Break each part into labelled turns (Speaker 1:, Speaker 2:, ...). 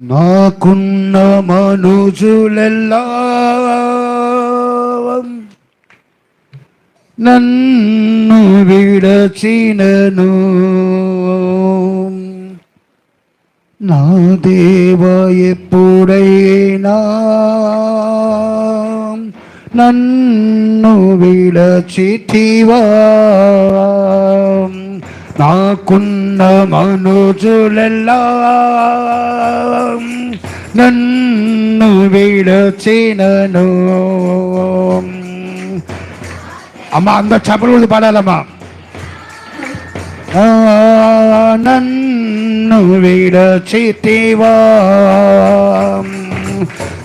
Speaker 1: నాకున్న మనుజులెల్లా నన్ను విడచినను. నా దేవ ఎప్పుడైనా నన్ను విడచితివా. నాకున్న మనుజులెల్లా నన్ను విడచినను అమ్మ అందరు చపలు పాడాలమ్మా ఆ, నన్ను విడచితివా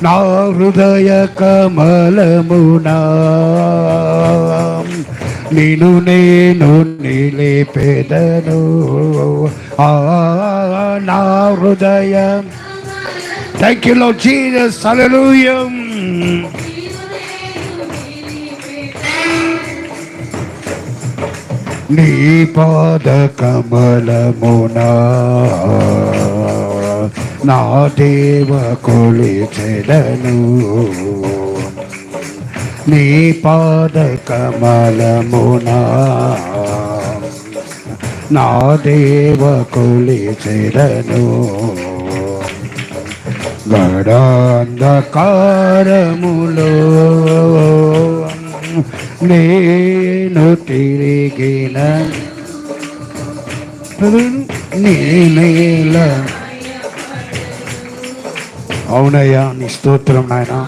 Speaker 1: నా హృదయ కమలమునా నిను నేను నిలిపెదను ఆ, నా హృదయం థ్యాంక్ యూ లో జీసస్ హల్లెలూయా నీ పాద కమలమున నా దేవ కొలిచెదను నీ పాదకమలమునా. నా దేవ చెరను. గడాంధకారములో నేను తిరిగిన నేనేల అవునయ్యా నీ స్తోత్రం నాయనా.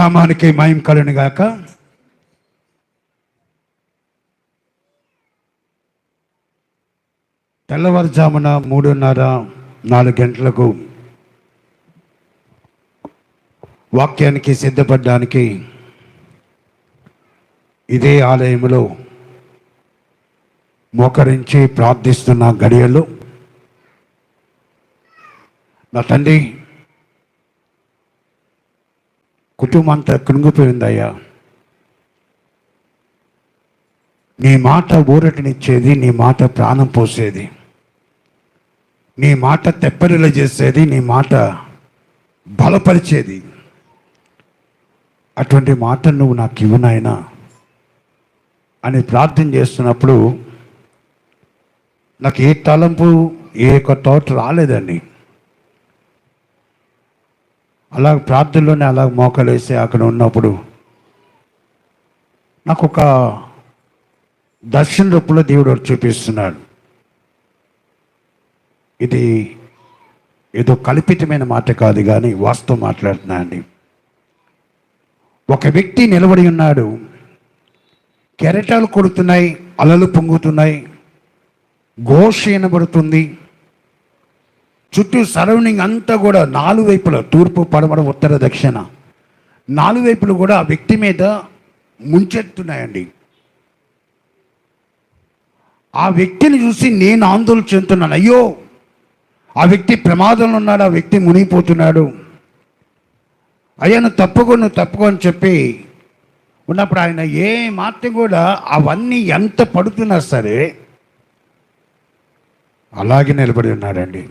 Speaker 1: నామానికి మహిమ కలను గాక. తెల్లవారుజామున మూడున్నర నాలుగు గంటలకు వాక్యానికి సిద్ధపడడానికి ఇదే ఆలయంలో మోకరించి ప్రార్థిస్తున్న గడియలు. నా తండ్రి కుటుంబం అంతా కృంగిపోయిందయ్యా. నీ మాట ఊరటనిచ్చేది నీ మాట ప్రాణం పోసేది. నీ మాట తెప్పరిల చేసేది నీ మాట బలపరిచేది. అటువంటి మాట నువ్వు నాకు ఇవ్వనాయనా అని ప్రార్థన చేస్తున్నప్పుడు నాకు ఏ తలంపు ఏ యొక్క థాట్ రాలేదండి. అలా ప్రార్థనలోనే అలా మోకలేసి అక్కడ ఉన్నప్పుడు నాకు ఒక దర్శన రూపంలో దేవుడు చూపిస్తున్నాడు. ఇది ఏదో కల్పితమైన మాట కాదు కానీ వాస్తవం మాట్లాడుతున్నా అండి ఒక వ్యక్తి నిలబడి ఉన్నాడు. కెరటాలు కొడుతున్నాయి అలలు పొంగుతున్నాయి ఘోష వినబడుతుంది. చుట్టూ సరౌండింగ్ అంతా కూడా నాలుగు వైపుల తూర్పు పడమర ఉత్తర దక్షిణ. నాలుగు వైపులు కూడా ఆ వ్యక్తి మీద ముంచెత్తున్నాయండి. ఆ వ్యక్తిని చూసి నేను ఆందోళన చెందుతున్నాను. అయ్యో ఆ వ్యక్తి ప్రమాదంలో ఉన్నాడు ఆ వ్యక్తి మునిగిపోతున్నాడు. అయ్యా నువ్వు తప్పుకో నువ్వు తప్పుకో అని చెప్పి ఉన్నప్పుడు ఆయన ఏ మాత్రం కూడా అవన్నీ ఎంత పడుతున్నా సరే అలాగే నిలబడి ఉన్నాడండి.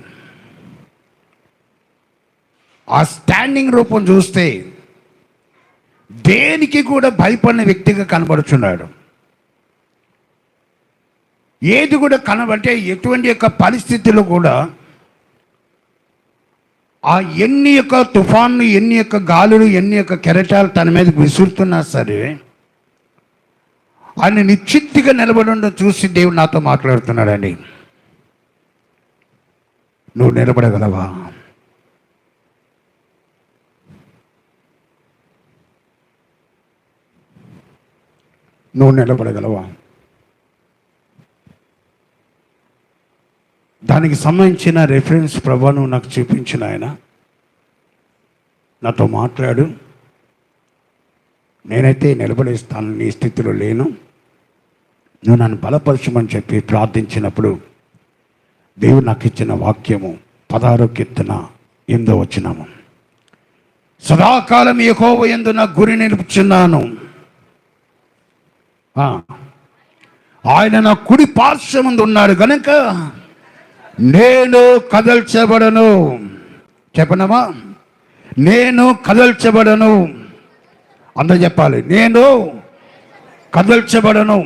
Speaker 1: ఆ స్టాండింగ్ రూపం చూస్తే దేనికి కూడా భయపడిన వ్యక్తిగా కనబడుచున్నాడు. ఏది కూడా కనబడితే ఎటువంటి యొక్క పరిస్థితుల్లో కూడా ఆ ఎన్ని యొక్క తుఫాన్లు ఎన్ని యొక్క గాలులు ఎన్ని యొక్క కెరటాలు తన మీద విసురుతున్నా సరే ఆయన నిశ్చిత్తిగా నిలబడి చూసి దేవుడు నాతో మాట్లాడుతున్నాడండి. నువ్వు నిలబడగలవా? నువ్వు నిలబడగలవా? దానికి సంబంధించిన రెఫరెన్స్ ప్రభా నువ్వు నాకు చూపించిన ఆయన. నాతో మాట్లాడు. నేనైతే నిలబడేస్తాను నీ స్థితిలో లేను. నువ్వు నన్ను బలపరచమని చెప్పి ప్రార్థించినప్పుడు దేవుడు నాకు ఇచ్చిన వాక్యము పదహారో కీర్తన ఎందో వచ్చినాము సదాకాలం ఎక్కువ ఎందు నా గురి నిలుపుచున్నాను. ఆయన నా కుడి పార్శ్వముందు ఉన్నాడు కనుక నేను కదల్చబడను. చెప్పనమా నేను కదల్చబడను. అందరూ చెప్పాలి. నేను కదల్చబడను.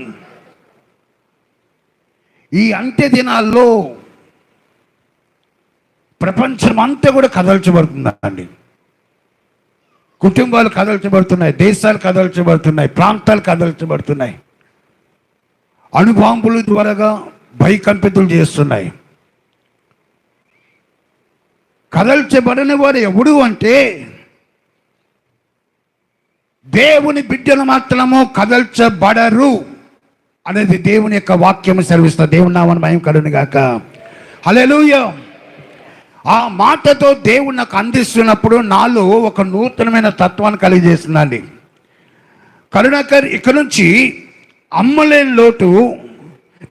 Speaker 1: ఈ అంత్య దినాల్లో ప్రపంచం అంతా కూడా కదల్చబడుతుందండి. కుటుంబాలు కదల్చబడుతున్నాయి. దేశాలు కదల్చబడుతున్నాయి. ప్రాంతాలు కదల్చబడుతున్నాయి. అణుబాంబులు త్వరగా భయకంపితులు చేస్తున్నాయి. కదల్చబడని వాడు ఎవడు అంటే దేవుని బిడ్డలు మాత్రము కదల్చబడరు అనేది దేవుని యొక్క వాక్యము సెలవిస్తా దేవుని నామని భయం కలుని గాక. హల్లెలూయా. ఆ మాటతో దేవుడు నాకు అందిస్తున్నప్పుడు నాలో ఒక నూతనమైన తత్వాన్ని కలిగజేస్తుందండి కరుణాకర్ ఇక నుంచి అమ్మలేని లోటు.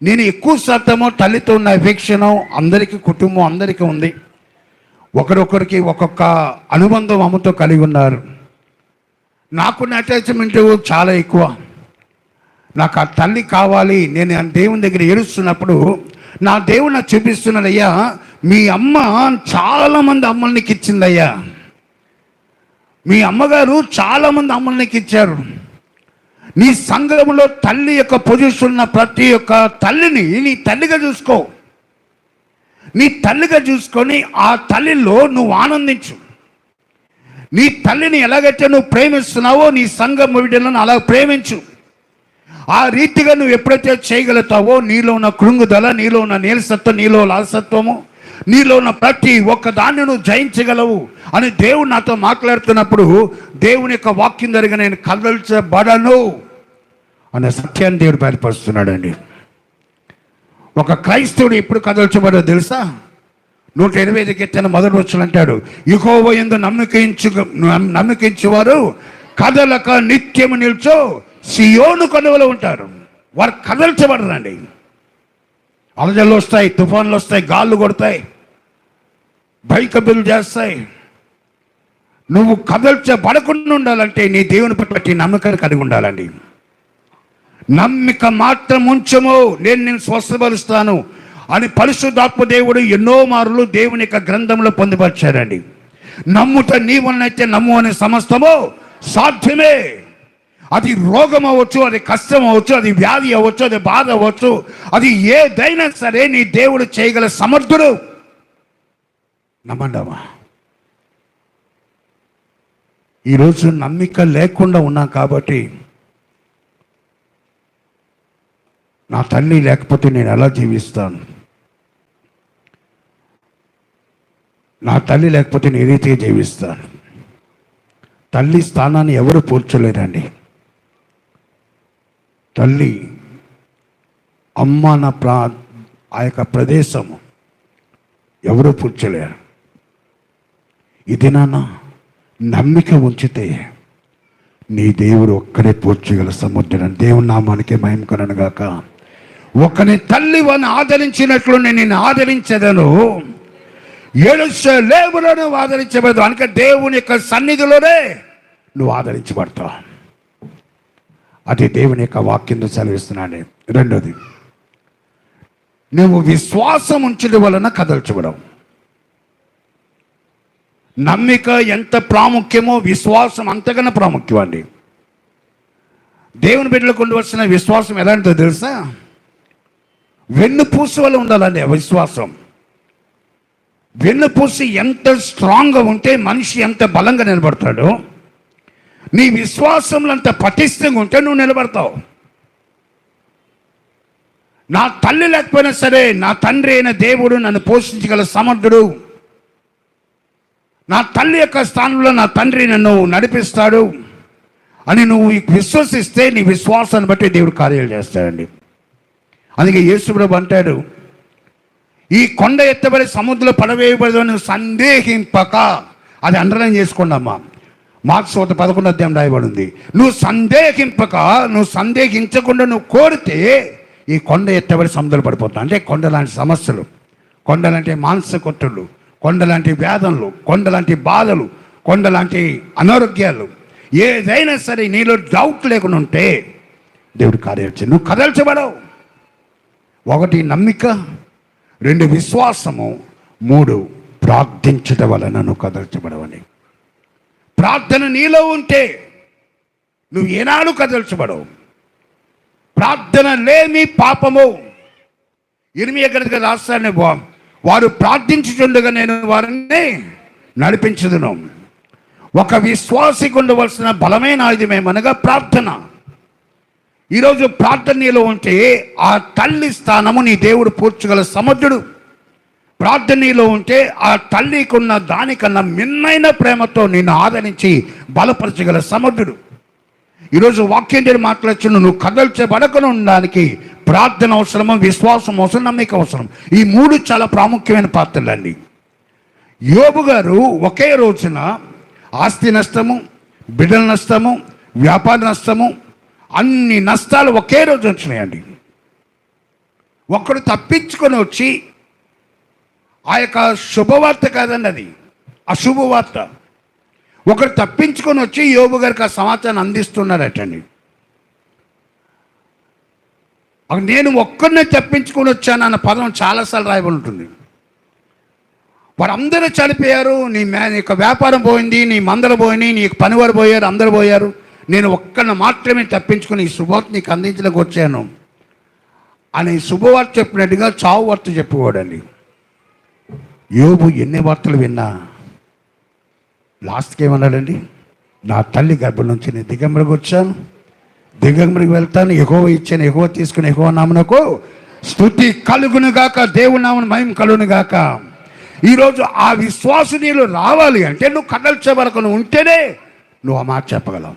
Speaker 1: నేను ఎక్కువ శాతము తల్లితో ఉన్న అఫెక్షన్ అందరికీ కుటుంబం అందరికీ ఉంది. ఒకరొకరికి ఒక్కొక్క అనుబంధం అమ్మతో కలిగి ఉన్నారు. నాకున్న అటాచ్మెంట్ చాలా ఎక్కువ. నాకు ఆ తల్లి కావాలి నేను ఆ దేవుని దగ్గర ఏడుస్తున్నప్పుడు నా దేవుడు నాకు చూపిస్తున్నాడయ్యా మీ అమ్మ చాలా మంది అమ్మల్నికి ఇచ్చిందయ్యా మీ అమ్మగారు చాలామంది మంది ఇచ్చారు నీ సంఘంలో తల్లి యొక్క పొజిషన్ ఉన్న ప్రతి ఒక్క తల్లిని నీ తల్లిగా చూసుకో. నీ తల్లిగా చూసుకొని ఆ తల్లిలో నువ్వు ఆనందించు. నీ తల్లిని ఎలాగైతే నువ్వు ప్రేమిస్తున్నావో నీ సంఘం బిడ్డలను అలా ప్రేమించు. ఆ రీతిగా నువ్వు ఎప్పుడైతే చేయగలుగుతావో నీలో ఉన్న కృంగుదల నీలో ఉన్న నీలసత్వం నీలో లాలసత్వము నీలో ఉన్న ప్రతి ఒక్క దాన్ని నువ్వు జయించగలవు అని దేవుడు నాతో మాట్లాడుతున్నప్పుడు దేవుని యొక్క వాక్యం జరిగిన నేను కదల్చబడను అనే సత్యాన్ని దేవుడు బయలుపరుస్తున్నాడండి. ఒక క్రైస్తవుడు ఎప్పుడు కదల్చబడో తెలుసా? నూట ఎనభై ఐదు కీర్తన మొదటి వచ్చులు అంటాడు ఇకోవ ఎందు నమ్మకించు నమ్మకించేవారు కదలక నిత్యము నిల్చో సియోను కనువలో ఉంటారు. వారు కదల్చబడరండి. అలజలు వస్తాయి తుఫాన్లు వస్తాయి గాళ్ళు కొడతాయి బైకబిల్ చేస్తాయి. నువ్వు కదల్చబడకుండా ఉండాలంటే నీ దేవుని పట్టి నమ్మకాన్ని కలిగి ఉండాలండి. నమ్మిక మాత్రం ఉంచము నేను నేను స్వస్థపరుస్తాను అని పరిశుద్ధాత్మ దేవుడు ఎన్నో మార్లు దేవుని యొక్క గ్రంథంలో పొందుపరిచారండి. నమ్ముట నీ నమ్ము అనే సమస్తము సాధ్యమే. అది రోగం అవ్వచ్చు అది కష్టం అవ్వచ్చు అది వ్యాధి అవ్వచ్చు అది బాధ అవ్వచ్చు అది ఏదైనా సరే నీ దేవుడు చేయగల సమర్థుడు. నమ్మండమా ఈరోజు నమ్మిక లేకుండా ఉన్నాం కాబట్టి నా తల్లి లేకపోతే నేను ఎలా జీవిస్తాను? నా తల్లి లేకపోతే నేను జీవిస్తాను? తల్లి స్థానాన్ని ఎవరు పూడ్చలేరండి తల్లి అమ్మ నా ప్రా ఆ యొక్క ప్రదేశము ఎవరు పూడ్చలేరు. ఇది నాన్న నమ్మిక ఉంచితే నీ దేవుడు ఒక్కడే పూడ్చగల సముద్రం. దేవుని నామానికి మహిమ కలను గాక. ఒకని తల్లి వాని ఆదరించినట్లు నేను నిన్ను ఆదరించదను. ఏడుస్తే లేవులను ఆదరించబడదు అనక దేవుని యొక్క సన్నిధిలోనే నువ్వు ఆదరించబడతావు. అది దేవుని యొక్క వాక్యంతో సెలవిస్తున్నాను. రెండోది నువ్వు విశ్వాసం ఉంచడం వలన కదల్చబడవు. నమ్మిక ఎంత ప్రాముఖ్యమో విశ్వాసం అంతకన్నా ప్రాముఖ్యం అండి. దేవుని బిడ్డలకు ఉండవలసిన విశ్వాసం ఎలాంటిదో తెలుసా? వెన్నుపూస వల్ల ఉండాలండి ఆ విశ్వాసం. వెన్నుపూసి ఎంత స్ట్రాంగ్గా ఉంటే మనిషి ఎంత బలంగా నిలబడతాడో నీ విశ్వాసంలో అంత పటిష్టంగా ఉంటే నువ్వు నిలబడతావు. నా తల్లి లేకపోయినా సరే నా తండ్రి అయిన దేవుడు నన్ను పోషించగల సమర్థుడు. నా తల్లి యొక్క స్థానంలో నా తండ్రి నన్ను నడిపిస్తాడు అని నువ్వు విశ్వసిస్తే నీ విశ్వాసాన్ని బట్టి దేవుడు కార్యాలు చేస్తాడండి. అందుకే యేసుప్రభు అంటాడు ఈ కొండ ఎత్తబడి సముద్రంలో పడవేయబడదు నువ్వు సందేహింపక అది అండర్లైన్ చేసుకోండమ్మా. మార్క్స్ ఒకటి పదకొండు అధ్యాయం రాయబడి ఉంది నువ్వు సందేహింపక నువ్వు సందేహించకుండా నువ్వు కోరితే ఈ కొండ ఎత్తబడి సముద్రం పడిపోతావు. అంటే కొండ లాంటి సమస్యలు. కొండ లాంటి మానసిక కొట్టులు కొండ లాంటి వేదనలు కొండ లాంటి బాధలు. కొండ లాంటి అనారోగ్యాలు. ఏదైనా సరే నీలో డౌట్ లేకుండా ఉంటే దేవుడు కార్యాలు నువ్వు కదల్చబడవు. ఒకటి నమ్మిక రెండు విశ్వాసము మూడు ప్రార్థించడం వలన నువ్వు కదల్చబడవని. ప్రార్థన నీలో ఉంటే నువ్వు ఏనాడు కదల్చబడవు. ప్రార్థన లేమి పాపము. ఇరిమి ఎక్కడికి రాస్తానే వారు ప్రార్థించుచుండగా నేను వారిని నడిపించదును. ఒక విశ్వాసికి ఉండవలసిన బలమైన ఆయుధమేమనగా ప్రార్థన. ఈరోజు ప్రార్థన నీలో ఉంటే ఆ తల్లి స్థానము నీ దేవుడు పూడ్చగల సమర్థుడు ప్రార్థనలో ఉంటే ఆ తల్లికున్న దానికన్నా మిన్నైన ప్రేమతో నిన్ను ఆదరించి బలపరచగల సమర్థుడు. ఈరోజు వాక్యం నేను మాట్లాడుచున్న నువ్వు కదల్చబడకుండా ఉండడానికి ప్రార్థన అవసరము విశ్వాసం అవసరం నమ్మిక అవసరం? ఈ మూడు చాలా ప్రాముఖ్యమైన పాత్రలండి యోబు గారు ఒకే రోజున ఆస్తి నష్టము బిడ్డల నష్టము వ్యాపార నష్టము అన్ని నష్టాలు ఒకే రోజు వచ్చినాయండి. ఒకడు తప్పించుకొని వచ్చి ఆ యొక్క శుభవార్త కాదండి అది అశుభవార్త. ఒకరు తప్పించుకొని వచ్చి యోబు గారికి ఆ సమాచారం అందిస్తున్నారటండి. నేను ఒక్కరినే తప్పించుకొని వచ్చాను అన్న పదం చాలాసార్లు రాయబడి ఉంటుంది. వారందరూ చనిపోయారు. నీ మే నీ యొక్క వ్యాపారం పోయింది నీ మందలు పోయినాయి నీ పనివారు పోయారు అందరు పోయారు. నేను ఒక్కరిని మాత్రమే తప్పించుకుని ఈ శుభవార్త నీకు అందించడానికి వచ్చాను. అని శుభవార్త చెప్పినట్టుగా చావు వార్త చెప్పేవాడండి యోబు ఎన్ని వార్తలు విన్నా లాస్ట్కి ఏమన్నాడండి? నా తల్లి గర్భం నుంచి నేను దిగంబరికి వచ్చాను. దిగంబరికి వెళ్తాను. ఎగువ ఇచ్చాను ఎగువ తీసుకుని ఎగువ నామనకు స్థుతి కలుగును గాక దేవుని నామను మహిమ కలుగును గాక. ఈరోజు ఆ విశ్వాస నీళ్ళు రావాలి అంటే నువ్వు కదల్చే వరకు ఉంటేనే నువ్వు ఆ మాట చెప్పగలవు.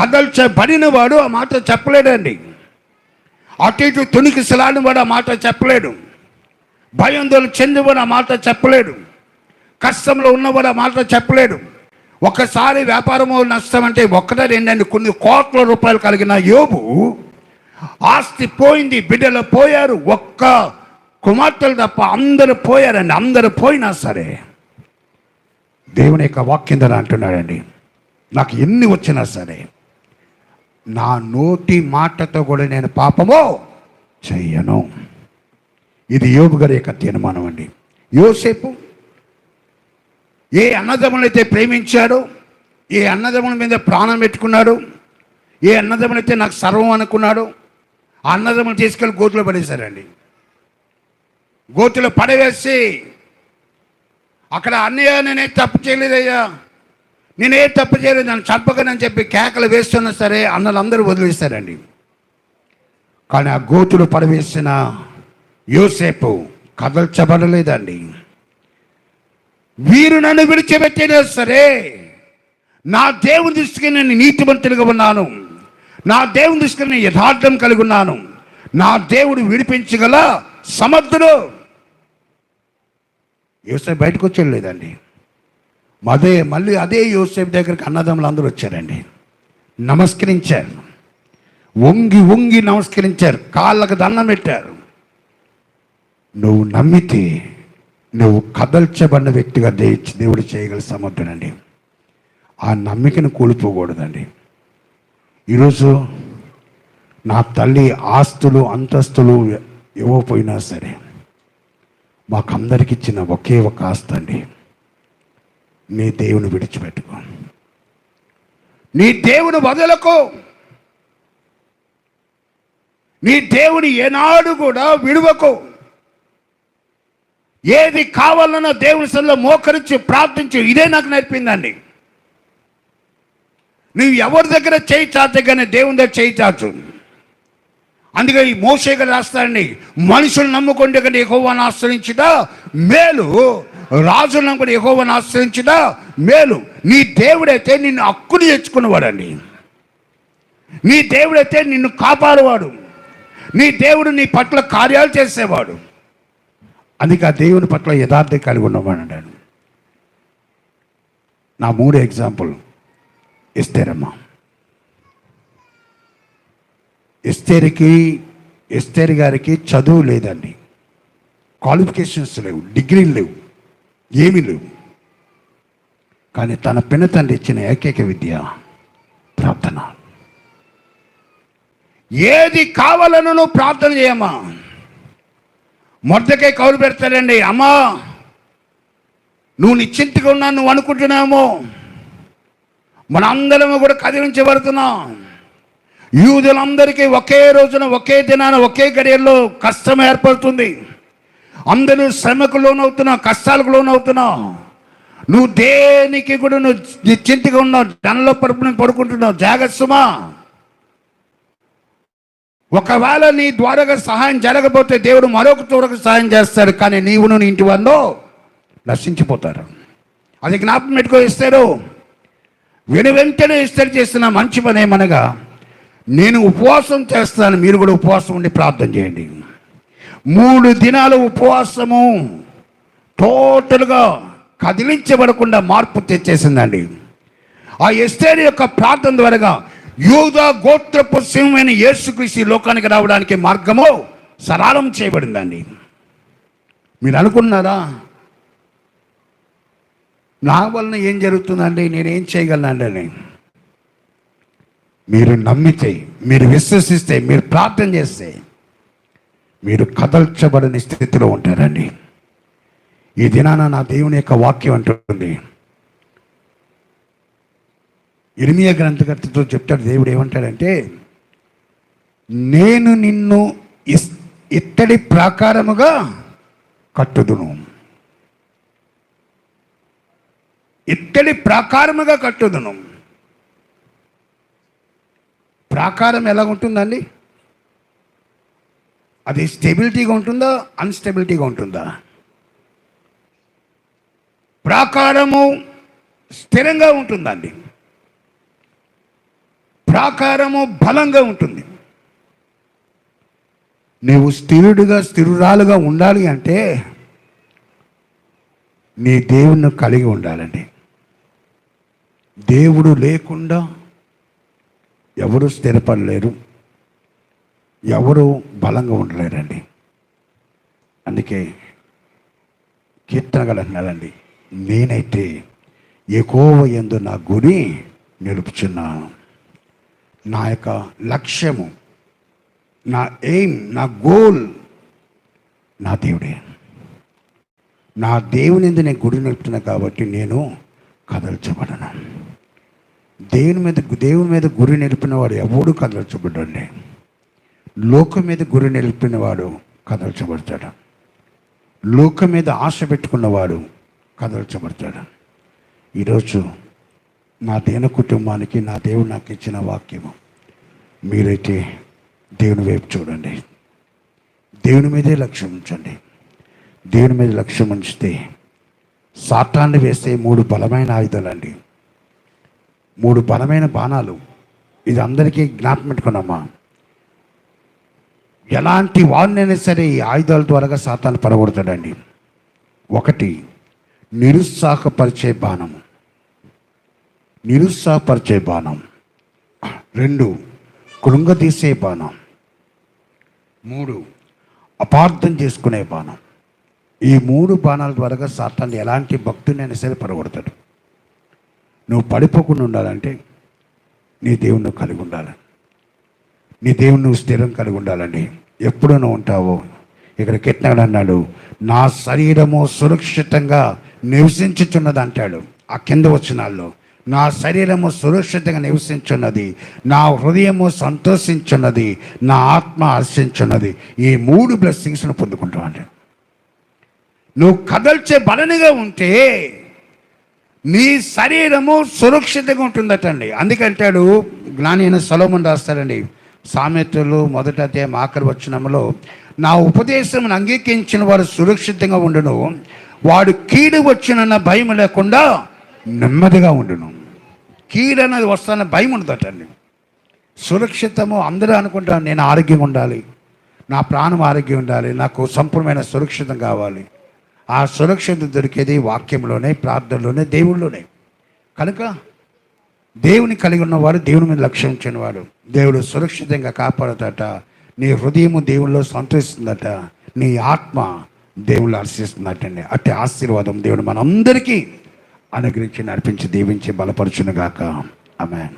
Speaker 1: కదల్చబడిన వాడు ఆ మాట చెప్పలేడండి. అటు ఇటు తునికి సిలాడిన వాడు ఆ మాట చెప్పలేడు. భయందోలు చెందినవాడు మాట చెప్పలేడు. కష్టంలో ఉన్నవాడు మాట చెప్పలేడు. ఒక్కసారి వ్యాపారము నష్టం అంటే ఒక్కటే రెండండి కొన్ని కోట్ల రూపాయలు కలిగిన యోబు ఆస్తి పోయింది బిడ్డలు పోయారు ఒక్క కుమార్తెలు తప్ప అందరూ పోయారండి అందరూ పోయినా సరే. దేవుని యొక్క వాక్యం అంటున్నాడండి నాకు ఎన్ని వచ్చినా సరే నా నోటి మాటతో కూడా నేను పాపమో చెయ్యను ఇది యోబు గారి యొక్క తీర్మానం అండి. యోసేపు ఏ అన్నదమ్ములైతే ప్రేమించాడో ఏ అన్నదమ్ముల మీద ప్రాణం పెట్టుకున్నాడు ఏ అన్నదమ్ములైతే నాకు సర్వం అనుకున్నాడు ఆ అన్నదమ్ములు తీసుకెళ్ళి గోతులో పడేశారండి. గోతులో పడవేసి అక్కడ అన్నయ్య నేనే తప్పు చేయలేదయ్యా నేనే తప్పు చేయలేదు నన్ను చంపకనని చెప్పి కేకలు వేస్తున్నా సరే అన్నలందరూ వదిలేస్తారండి కానీ ఆ గోతులు పడవేసిన యోసేపు కదల్చబడలేదండి. వీరు నన్ను విడిచిపెట్టినా సరే నా దేవుని దృష్టికి నేను నీతిమంతులుగా ఉన్నాను. నా దేవుని దృష్టికి నేను యథార్థం కలిగి ఉన్నాను. నా దేవుడు విడిపించగల సమర్థుడు. యోసేపు బయటకు వచ్చేయలేదండి. అదే మళ్ళీ అదే యోసేపు దగ్గరికి అన్నదమ్ములు అందరూ వచ్చారండి. నమస్కరించారు. వంగి వంగి నమస్కరించారు. కాళ్ళకు దండం పెట్టారు. నువ్వు నమ్మితే నువ్వు కదల్చబడిన వ్యక్తిగా దే దేవుడు చేయగల సమర్థుడండి ఆ నమ్మికను కోల్పోకూడదండి. ఈరోజు నా తల్లి ఆస్తులు అంతస్తులు ఇవ్వకపోయినా సరే మాకందరికి ఇచ్చిన ఒకే ఒక ఆస్తి అండి నీ దేవుని విడిచిపెట్టుకో. నీ దేవుని వదలకు. నీ దేవుని ఏనాడు కూడా విడువకు. ఏది కావాలన్నా దేవుని సన్నిలో మోకరించి ప్రార్థించు. ఇదే నాకు నేర్పిందండి. నువ్వు ఎవరి దగ్గర చేయి చాచగానే దేవుని దగ్గర చేయి చాచు. అందుకే ఈ మోసేగా రాస్తారండి మనుషులు నమ్ముకుంటే కానీ ఎక్కువ ఆశ్రయించుట మేలు. రాజులను కూడా యెహోవాను ఆశ్రయించిన మేలు. నీ దేవుడైతే నిన్ను హక్కుని తెచ్చుకున్నవాడండి. నీ దేవుడైతే నిన్ను కాపాడువాడు. నీ దేవుడు నీ పట్ల కార్యాలు చేసేవాడు. అందుకే ఆ దేవుని పట్ల యథార్థం కలిగి ఉన్నవాడు నా మూడు ఎగ్జాంపుల్. ఎస్తేరమ్మ. ఎస్తేరికి ఎస్తేరి గారికి చదువు లేదండి. క్వాలిఫికేషన్స్ లేవు డిగ్రీలు లేవు ఏమీ లేవు. కానీ తన పిన తండ్రి ఇచ్చిన ఏకైక విద్య ప్రార్థన. ఏది కావాలను ప్రార్థన చేయమ్మా. మొద్దకే కౌలు పెడతాడండి. అమ్మా నువ్వు నిశ్చింతగా ఉన్నా నువ్వు అనుకుంటున్నాము మనందరము కూడా కదిలించబడుతున్నాం. యూదులందరికీ ఒకే రోజున ఒకే దినాన ఒకే గడియల్లో కష్టం ఏర్పడుతుంది. అందరూ శ్రమకు లోనవుతున్నావు కష్టాలకు లోనవుతున్నావు నువ్వు దేనికి కూడా నువ్వు నిశ్చింతగా ఉన్నావు జనంలో పడుకుని పడుకుంటున్నావు. జాగ్రత్తమా ఒకవేళ నీ ద్వారాగా సహాయం జరగకపోతే దేవుడు మరొక తోడకు సహాయం చేస్తాడు కానీ నీవును నీ ఇంటి వాళ్ళు నశించిపోతారు. అది జ్ఞాపకం పెట్టుకో ఇస్తారు. వెను వెంటనే ఇస్తారు చేసిన మంచి పని ఏమనగా నేను ఉపవాసం చేస్తాను మీరు కూడా ఉపవాసం ఉండి ప్రార్థన చేయండి. మూడు దినాలు ఉపవాసము టోటల్గా కదిలించబడకుండా మార్పు తెచ్చేసిందండి. ఆ ఎస్టేర్ యొక్క ప్రార్థన ద్వారా యూద గోత్రపు సింహమైన యేసుక్రీస్తు లోకానికి రావడానికి మార్గము సరళం చేయబడిందండి. మీరు అనుకున్నారా? నా వలన ఏం జరుగుతుందండి? నేనేం చేయగలనండి? మీరు నమ్మితే మీరు విశ్వసిస్తే మీరు ప్రార్థన చేస్తే మీరు కదల్చబడని స్థితిలో ఉంటారండి. ఈ దినాన నా దేవుని యొక్క వాక్యం అంటుంది. ఇర్మియా గ్రంథకర్తతో చెప్తాడు దేవుడు ఏమంటాడంటే నేను నిన్ను ఇస్ ఇత్తడి ప్రాకారముగా కట్టుదును. ఇత్తడి ప్రాకారముగా కట్టుదును. ప్రాకారం ఎలా ఉంటుందండి? అది స్టెబిలిటీగా ఉంటుందా అన్స్టెబిలిటీగా ఉంటుందా? ప్రాకారము స్థిరంగా ఉంటుందండి. ప్రాకారము బలంగా ఉంటుంది. నీవు స్థిరుడిగా స్థిరురాలుగా ఉండాలి అంటే నీ దేవుణ్ణి కలిగి ఉండాలండి. దేవుడు లేకుండా ఎవరు స్థిరపడలేరు. ఎవరు బలంగా ఉండలేరండి. అందుకే కీర్తనగలు అంటున్నారండి నేనైతే ఎక్కువ ఎందు నా గురి నిలుపుచున్నాను. నా యొక్క లక్ష్యము నా ఎయిమ్ నా గోల్ నా దేవుడే. నా దేవుని నేను గురి నడుపుతున్నా కాబట్టి నేను కదల్చబడను. దేవుని మీద దేవుని మీద గురి నిలిపిన వాడు ఎవడు కదల్చబడండి లోకం మీద గురి నిలిపిన వాడు కదల్చబడతాడు. లోకం మీద ఆశ పెట్టుకున్నవాడు కదల్చబడతాడు. ఈరోజు నా దేన కుటుంబానికి నా దేవుడు నాకు ఇచ్చిన వాక్యము. మీరైతే దేవుని వైపు చూడండి. దేవుని మీదే లక్ష్యం ఉంచండి. దేవుని మీద లక్ష్యం ఉంచితే సాతాన్ని వేసే మూడు బలమైన ఆయుధాలండి. మూడు బలమైన బాణాలు. ఇది అందరికీ జ్ఞాపకం పెట్టుకున్నామా ఎలాంటి వాడినైనా సరే ఈ ఆయుధాల ద్వారాగా సాతాన్ని పడగొడతాడండి. ఒకటి నిరుత్సాహపరిచే బాణము. నిరుత్సాహపరిచే బాణం. రెండు కృంగతీసే బాణం. మూడు అపార్థం చేసుకునే బాణం. ఈ మూడు బాణాల ద్వారా సాతాన్ని ఎలాంటి భక్తునైనా సరే పడగొడతాడు. నువ్వు పడిపోకుండా ఉండాలంటే నీ దేవుని కలిగి ఉండాలి. నీ దేవుని నువ్వు స్థిరం కలిగి ఉండాలండి. ఎప్పుడు నువ్వు ఉంటావో? ఇక్కడ కిట్నాడు అన్నాడు నా శరీరము సురక్షితంగా నివసించుచున్నది అంటాడు. ఆ కింద వచ్చినాల్లో నా శరీరము సురక్షితంగా నివసించున్నది. నా హృదయము సంతోషించున్నది. నా ఆత్మ హర్షించున్నది. ఈ మూడు బ్లెస్సింగ్స్ను పొందుకుంటామండి నువ్వు కదల్చే బలనిగా ఉంటే నీ శరీరము సురక్షితంగా ఉంటుందటండి. అందుకంటాడు జ్ఞాని అయిన సొలమున్ రాస్తాడండి. సామెతలు మొదట అధ్యాయం ఆఖరి వచ్చినములో నా ఉపదేశమును అంగీకరించిన వారు సురక్షితంగా ఉండును. వాడు కీడు వచ్చినన్న భయం లేకుండా నెమ్మదిగా ఉండును. కీడు అనేది వస్తాన భయం ఉండదటండి సురక్షితము అందరూ అనుకుంటారు నేను ఆరోగ్యం ఉండాలి నా ప్రాణం ఆరోగ్యం ఉండాలి నాకు సంపూర్ణమైన సురక్షితం కావాలి. ఆ సురక్షితం దొరికేది వాక్యంలోనే ప్రార్థనలోనే దేవుళ్ళలోనే. కనుక దేవుని కలిగి ఉన్నవాడు దేవుని మీద లక్ష్యం ఉంచినవాడు దేవుడు సురక్షితంగా కాపాడుతాట నీ హృదయము దేవుల్లో సంతోషిస్తుందట. నీ ఆత్మ దేవుళ్ళు హర్షిస్తుందటండి అట్టి ఆశీర్వాదం దేవుడు మనందరికీ అనుగ్రహించి నడిపించి దీవించి బలపరచునుగాక. ఆమె